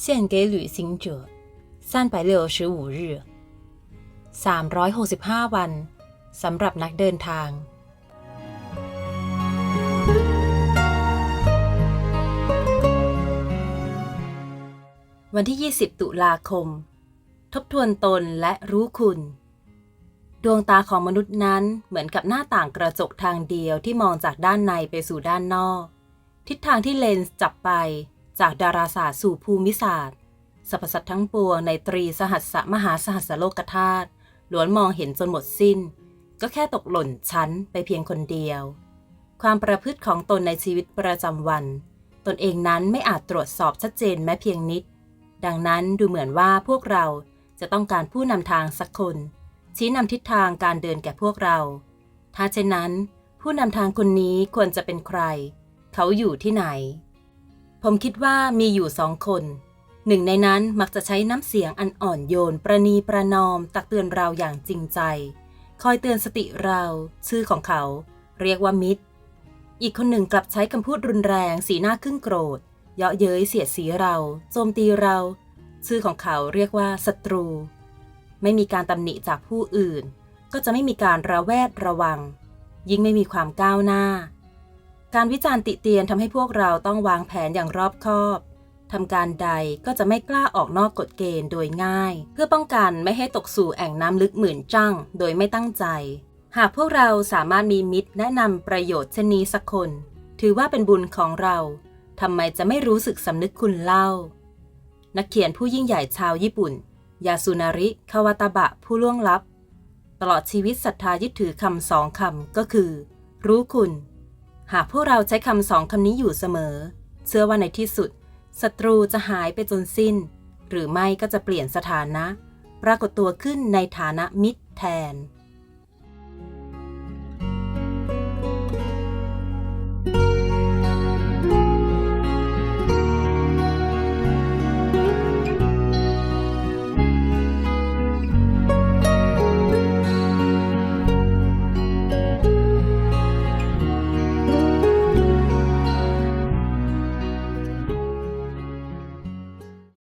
献给旅行者三百六十五日365 วันสำหรับนักเดินทาง วันที่ 20 ตุลาคม ทบทวนตนและรู้คุณ ดวงตาของมนุษย์นั้นเหมือนกับหน้าต่างกระจกทางเดียวที่มองจากด้านในไปสู่ด้านนอก ทิศทางที่เลนส์จับไป จากดาราศาสตร์สู่ภูมิศาสตร์สรรพสัตว์ทั้งปวงในตรีสหัสสมหาสหัสโลกธาตุล้วนมองเห็นจนหมดสิ้น ก็แค่ตกหล่นชั้นไปเพียงคนเดียว ความประพฤติของตนในชีวิตประจำวัน ตนเองนั้นไม่อาจตรวจสอบชัดเจนแม้เพียงนิด ดังนั้นดูเหมือนว่าพวกเราจะต้องการผู้นำทางสักคน ชี้นำทิศทางการเดินแก่พวกเรา ถ้าเช่นนั้น ผู้นำทางคนนี้ควรจะเป็นใคร เขาอยู่ที่ไหน ผมคิดว่ามีอยู่สองคน หนึ่งในนั้นมักจะใช้น้ำเสียงอันอ่อนโยน ประนีประนอม ตักเตือนเราอย่างจริงใจ คอยเตือนสติเรา ชื่อของเขา เรียกว่ามิตร อีกคนหนึ่งกลับใช้คำพูดรุนแรง สีหน้าครึ่งโกรธ เยาะเย้ยเสียดสีเรา โจมตีเรา ชื่อของเขาเรียกว่าศัตรู ไม่มีการตำหนิจากผู้อื่น ก็จะไม่มีการระแวดระวัง ยิ่งไม่มีความก้าวหน้า การวิจารณ์ติเตียนทำให้พวกเราต้องวางแผนอย่างรอบคอบทำการใดก็จะไม่กล้าออกนอกกฎเกณฑ์โดยง่าย เพื่อป้องกันไม่ให้ตกสู่แอ่งน้ำลึกหมื่นจังโดยไม่ตั้งใจ หากพวกเราสามารถมีมิตรแนะนำประโยชน์เช่นนี้สักคน ถือว่าเป็นบุญของเราทำไมจะไม่รู้สึกสำนึกคุณเล่า นักเขียนผู้ยิ่งใหญ่ชาวญี่ปุ่น ยาสุนาริ คาวาตาบะผู้ล่วงลับ ตลอดชีวิตศรัทธายึดถือคำสองคำก็คือ รู้คุณ หากพวกเราใช้คำสองคำนี้อยู่เสมอ เชื่อว่าในที่สุดศัตรูจะหายไปจนสิ้น หรือไม่ก็จะเปลี่ยนสถานะ ปรากฏตัวขึ้นในฐานะมิตรแทน